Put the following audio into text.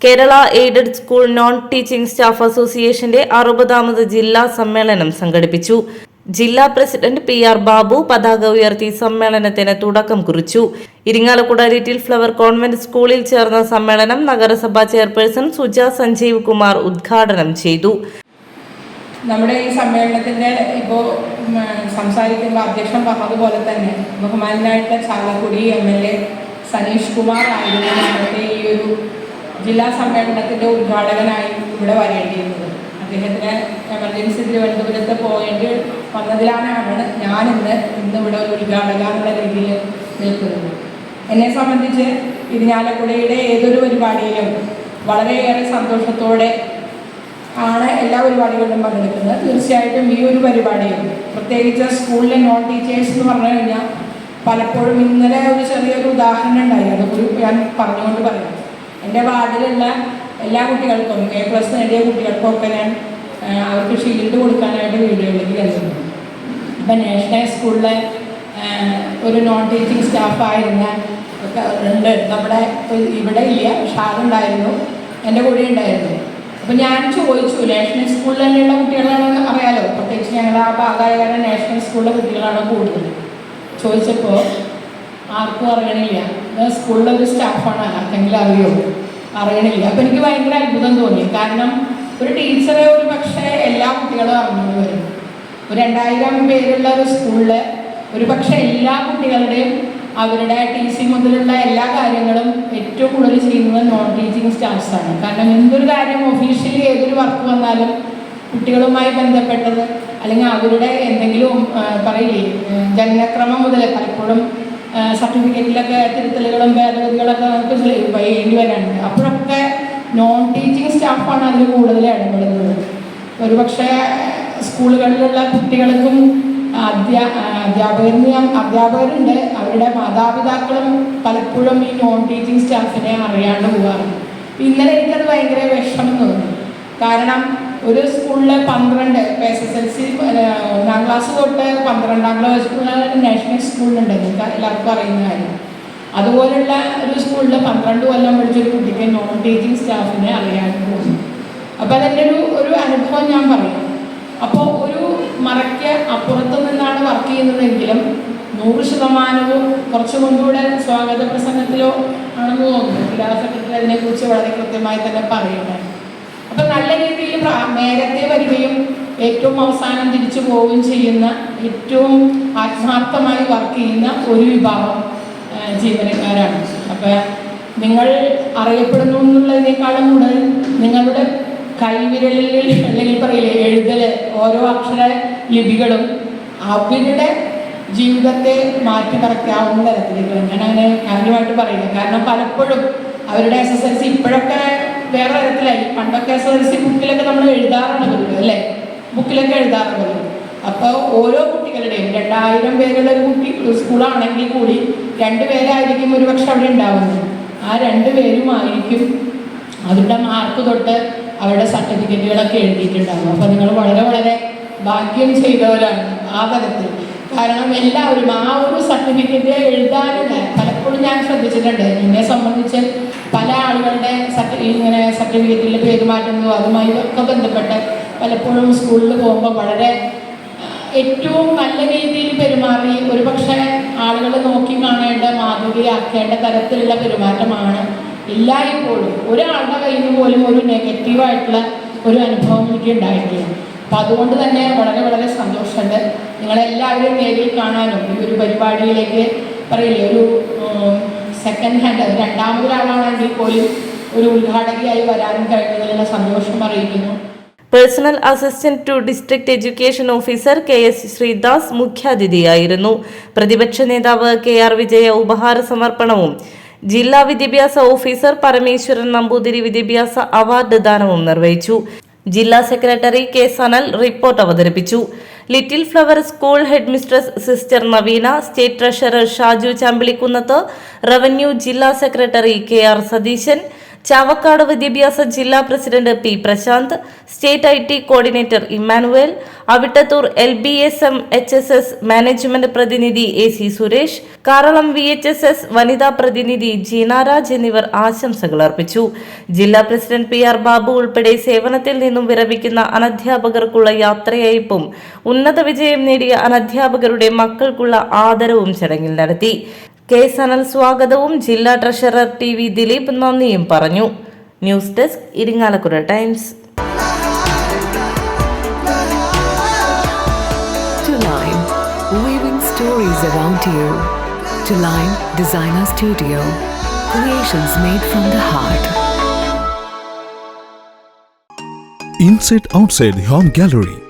Kerala aided school non teaching staff അസോസിയേഷന്റെ അറുപതാമത് ജില്ലാ സമ്മേളനം സംഘടിപ്പിച്ചു. ജില്ലാ പ്രസിഡന്റ് പി ആർ ബാബു പതാക ഉയർത്തി സമ്മേളനത്തിന് തുടക്കം കുറിച്ചു. ഇരിങ്ങാലക്കുട ലിറ്റിൽ ഫ്ലവർ കോൺവെന്റ് സ്കൂളിൽ ചേർന്ന സമ്മേളനം നഗരസഭാ ചെയർപേഴ്സൺ സുജ സഞ്ജീവ് കുമാർ ഉദ്ഘാടനം ചെയ്തു. നമ്മുടെ ഈ സമ്മേളനത്തിന്റെ ഇപ്പോ സംസാരിക്കുമ്പോൾ അധ്യക്ഷൻ പറഞ്ഞതുപോലെ തന്നെ ബഹുമാനായിട്ട് Chalakudy M L A Saneesh Kumar ആയിരുന്നു. നമ്മുടെ ഈ ഒരു ജില്ലാ സമ്മേളനത്തിന്റെ ഉദ്ഘാടകനായി ഇവിടെ വരേണ്ടിയിരുന്നത്. അദ്ദേഹത്തിന് എമർജൻസി തിരുവനന്തപുരത്ത് പോയിട്ട് വന്നതിലാണ് ഞാനിന്ന് ഇന്ന് ഇവിടെ ഒരു ഉദ്ഘാടക എന്നുള്ള രീതിയിൽ നിൽക്കുന്നത്. എന്നെ സംബന്ധിച്ച് ഇരിഞ്ഞാലക്കുടയുടെ ഏതൊരു പരിപാടിയിലും വളരെയേറെ സന്തോഷത്തോടെ ആണ് എല്ലാ പരിപാടികളിലും പങ്കെടുക്കുന്നത്. തീർച്ചയായിട്ടും ഈ ഒരു പരിപാടിയും പ്രത്യേകിച്ച് സ്കൂളിലെ നോൺ ടീച്ചേഴ്സ് എന്ന് പറഞ്ഞു കഴിഞ്ഞാൽ പലപ്പോഴും ഇന്നലെ ഒരു ചെറിയൊരു ഉദാഹരണം ഉണ്ടായി. അതൊരു ഞാൻ പറഞ്ഞുകൊണ്ട് പറയാം. എന്റെ വാർഡിലുള്ള എല്ലാ കുട്ടികൾക്കും എ പ്ലസ് നേടിയ കുട്ടികൾക്കൊക്കെ ഞാൻ അവർക്ക് ഷീൽഡ് കൊടുക്കാനായിട്ട് വീടുകളിലേക്ക് കരുതുന്നു ഇപ്പം നാഷണൽ സ്കൂളിലെ ഒരു നോൺ ടീച്ചിങ് സ്റ്റാഫായിരുന്ന ഉണ്ട്. നമ്മുടെ ഇവിടെ ഇല്ല ഷാറുണ്ടായിരുന്നു എന്റെ കൂടെ ഉണ്ടായിരുന്നു. അപ്പം ഞാൻ ചോദിച്ചു നാഷണൽ സ്കൂളിൽ തന്നെയുള്ള കുട്ടികളാണെന്ന് അറിയാലോ? പ്രത്യേകിച്ച് ഞങ്ങളുടെ ആ ഭാഗമായ കാരണം നാഷണൽ സ്കൂളിലെ കുട്ടികളാണ് കൂടുതൽ? ചോദിച്ചപ്പോൾ ആർക്കും അറിയണില്ല. ഇത് സ്കൂളിലെ ഒരു സ്റ്റാഫാണ് ആർക്കെങ്കിലും അറിയോ? അറിയണില്ല. അപ്പം എനിക്ക് ഭയങ്കര അത്ഭുതം തോന്നി. കാരണം ഒരു ടീച്ചറെ ഒരു പക്ഷേ എല്ലാ കുട്ടികളും അറിഞ്ഞു വരും. ഒരു രണ്ടായിരം പേരുള്ള ഒരു സ്കൂളിൽ ഒരു പക്ഷേ എല്ലാ കുട്ടികളുടെയും അവരുടെ ടീച്ചിങ് മുതലുള്ള എല്ലാ കാര്യങ്ങളും ഏറ്റവും കൂടുതൽ ചെയ്യുന്നത് നോൺ ടീച്ചിങ് സ്റ്റാഫ്സാണ് കാരണം എന്തൊരു കാര്യം ഒഫീഷ്യലി ഏതൊരു വർക്ക് വന്നാലും കുട്ടികളുമായി ബന്ധപ്പെട്ടത് അല്ലെങ്കിൽ അവരുടെ എന്തെങ്കിലും പറയില്ലേ ജനനക്രമം മുതൽ പലപ്പോഴും സർട്ടിഫിക്കറ്റിലൊക്കെ തിരുത്തലുകളും ഭേദഗതികളൊക്കെ നമുക്ക് ചെയ്യേണ്ടി വരാനുണ്ട്. അപ്പോഴൊക്കെ നോൺ ടീച്ചിങ് സ്റ്റാഫാണ് അതിൽ കൂടുതൽ ഇടപെടുന്നത്. ഒരുപക്ഷെ സ്കൂളുകളിലുള്ള കുട്ടികൾക്കും അധ്യാ അധ്യാപകരിൽ അധ്യാപകരുണ്ട്. അവരുടെ മാതാപിതാക്കളും പലപ്പോഴും ഈ നോൺ ടീച്ചിങ് സ്റ്റാഫിനെ അറിയാണ്ട് പോകാറുണ്ട് ഇന്നലെ എനിക്കത് ഭയങ്കര വിഷമം തോന്നി. കാരണം ഒരു സ്കൂളിലെ പന്ത്രണ്ട് എസ് എസ് എൽ സി ഒന്നാം ക്ലാസ് തൊട്ട് പന്ത്രണ്ടാം ക്ലാസ് നാഷണൽ സ്കൂളിലുണ്ട് നിങ്ങൾക്ക് എല്ലാവർക്കും അറിയുന്ന കാര്യം. അതുപോലുള്ള ഒരു സ്കൂളിൽ പന്ത്രണ്ട് കൊല്ലം പഠിച്ചൊരു കുട്ടിക്ക് നോൺ ടീച്ചിങ് സ്റ്റാഫിനെ അറിയാൻ പോകുന്നു. അപ്പോൾ അതെന്റെ ഒരു ഒരു അനുഭവം ഞാൻ പറയും. അപ്പോൾ ഒരു മറയ്ക്ക് അപ്പുറത്തു നിന്നാണ് വർക്ക് ചെയ്യുന്നതെങ്കിലും നൂറ് ശതമാനവും കുറച്ച് കൊണ്ടുകൂടെ സ്വാഗത പ്രസംഗത്തിലോ ആണെന്ന് തോന്നുന്നു. ജില്ലാ സെക്രട്ടറി അതിനെക്കുറിച്ച് വളരെ കൃത്യമായി തന്നെ പറയുന്നുണ്ട്. അപ്പം നല്ല രീതിയിൽ നേരത്തെ വരികയും ഏറ്റവും അവസാനം തിരിച്ചു പോവുകയും ചെയ്യുന്ന ഏറ്റവും ആത്മാർത്ഥമായി വർക്ക് ചെയ്യുന്ന ഒരു വിഭാഗം ജീവനക്കാരാണ്. അപ്പം നിങ്ങൾ അറിയപ്പെടുന്നു എന്നുള്ളതിനേക്കാളും കൂടുതൽ നിങ്ങളുടെ കൈവിരലിൽ അല്ലെങ്കിൽ പറയില്ലേ എഴുതൽ ഓരോ അക്ഷര ലിപികളും അവരുടെ ജീവിതത്തെ മാറ്റി മറക്കാവുന്ന തരത്തിലേക്ക് ഞാൻ അങ്ങനെ കാര്യമായിട്ട് പറയുന്നു കാരണം പലപ്പോഴും അവരുടെ എസ് എസ് എൽ സി ഇപ്പോഴൊക്കെ വേറെ തരത്തിലായി. പണ്ടൊക്കെ എസ് എൽ സി ബുക്കിലൊക്കെ നമ്മൾ എഴുതാറാണ് അല്ലേ? ബുക്കിലൊക്കെ എഴുതാറുണ്ട് അപ്പോൾ ഓരോ കുട്ടികളുടെയും രണ്ടായിരം പേരുള്ള ഒരു കുട്ടി സ്കൂളാണെങ്കിൽ കൂടി രണ്ട് പേരായിരിക്കും ഒരുപക്ഷെ അവിടെ ഉണ്ടാവുന്നത്. ആ രണ്ട് പേരുമായിരിക്കും അവരുടെ മാർക്ക് തൊട്ട് അവരുടെ സർട്ടിഫിക്കറ്റുകളൊക്കെ എഴുതിയിട്ടുണ്ടാകും അപ്പോൾ നിങ്ങൾ വളരെ വളരെ ഭാഗ്യം ചെയ്തവരാണ് ആ തരത്തിൽ. കാരണം എല്ലാവരും ആ ഒരു സർട്ടിഫിക്കറ്റ് എഴുതാനും പലപ്പോഴും ഞാൻ ശ്രദ്ധിച്ചിട്ടുണ്ട്. എന്നെ സംബന്ധിച്ച് പല ആളുകളുടെ ഇങ്ങനെ സർട്ടിഫിക്കറ്റിൽ പേര് മാറ്റുന്നതോ അതുമായി ഒക്കെ ബന്ധപ്പെട്ട് പലപ്പോഴും സ്കൂളിൽ പോകുമ്പോൾ വളരെ ഏറ്റവും നല്ല രീതിയിൽ പെരുമാറി ഒരുപക്ഷെ ആളുകൾ നോക്കി കാണേണ്ട മാതൃകയാക്കേണ്ട തരത്തിലുള്ള പെരുമാറ്റമാണ് എല്ലായ്പ്പോഴും. ഒരാളുടെ കയ്യിൽ നിന്ന് പോലും ഒരു നെഗറ്റീവായിട്ടുള്ള ഒരു അനുഭവം എനിക്ക് ഉണ്ടായിട്ടില്ല അപ്പം അതുകൊണ്ട് തന്നെ വളരെ വളരെ സന്തോഷമുണ്ട്. നിങ്ങളെല്ലാവരും നേരിൽ കാണാനും ഈ ഒരു പരിപാടിയിലേക്ക് പറയില്ലേ ഒരു സെക്കൻഡ് ഹാൻഡ് അത് രണ്ടാമതൊരാളാണെങ്കിൽ പോലും ഒരു ഉദ്ഘാടകയായി വരാനും കഴിഞ്ഞതിലുള്ള സന്തോഷം അറിയിക്കുന്നു. Personal assistant to district education officer K S Sreedas മുഖ്യാതിഥിയായിരുന്നു. പ്രതിപക്ഷ നേതാവ് കെ ആർ വിജയ ഉപഹാര സമർപ്പണവും ജില്ലാ വിദ്യാഭ്യാസ ഓഫീസർ പരമേശ്വരൻ നമ്പൂതിരി വിദ്യാഭ്യാസ അവാർഡ് ദാനവും നിർവഹിച്ചു. ജില്ലാ സെക്രട്ടറി കെ സനൽ റിപ്പോർട്ട് അവതരിപ്പിച്ചു. Little flower school headmistress sister Naveena state treasurer Shaju Chambilikkunnath revenue ജില്ലാ secretary K R Satheesan Chavakkad വിദ്യാഭ്യാസ ജില്ലാ president P Prashanth state I T coordinator Immanuel Avittathur L B S M H S S management പ്രതിനിധി A C Suresh Karalam V H S S വനിതാ പ്രതിനിധി ജീനാരാജ് എന്നിവർ ആശംസകൾ അർപ്പിച്ചു. ജില്ലാ പ്രസിഡന്റ് പി ആർ ബാബു ഉൾപ്പെടെ സേവനത്തിൽ നിന്നും വിരമിക്കുന്ന അനധ്യാപകർക്കുള്ള യാത്രയയപ്പും ഉന്നത വിജയം നേടിയ അനധ്യാപകരുടെ മക്കൾക്കുള്ള ആദരവും ചടങ്ങിൽ നടത്തി. കെ സനൽ സ്വാഗതവും ജില്ലാ ട്രഷറർ ടി വി ദിലീപ് നന്ദിയും പറഞ്ഞു news desk Irinjalakuda times weaving stories around you. To Line Designer Studio, creations made from the heart. Inside outside Home gallery